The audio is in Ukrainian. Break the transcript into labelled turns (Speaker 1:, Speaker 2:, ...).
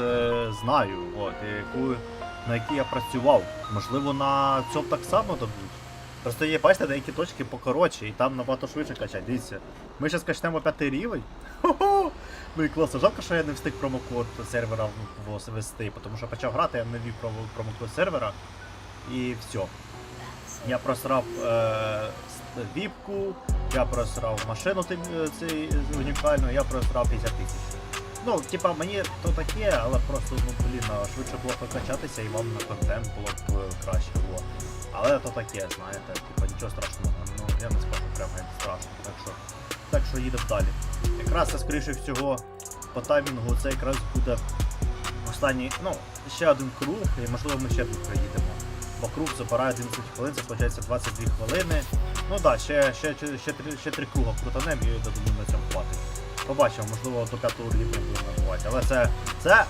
Speaker 1: е, знаю, от, яку, на якій я працював. Можливо, на цьому так само дадуть. Просто є, бачите, деякі точки покоротші, і там набагато швидше качать. Дивіться. Ми зараз качнемо п'ятий рівень. Хо-хо! Ну і класно, жалко, що я не встиг промокод сервера ввести, тому що почав грати, я не ввів промокод сервера. І все. Я просрав е, віпку, я просрав машину е, цей е, унікальну, я просрав 50 тисяч. Ну, типа, мені то таке, але просто, ну блін, швидше було покачатися і вам на контент було б е, краще було. Але то таке, знаєте, типа нічого страшного. Ну я не скажу прямо як страшно. Так що, так що їдемо далі. Якраз це скоріше всього по таймінгу це якраз буде останній, ну, ще один круг, і можливо ми ще тут приїдемо. Бо круг забирає 11 хвилин, це виходить 22 хвилини. Ну так, да, ще, ще, ще, ще, три, ще три круга крутанем і я думаю на цьому хватить. Побачимо, можливо до п'ятого рівня будемо набувати. Але це, це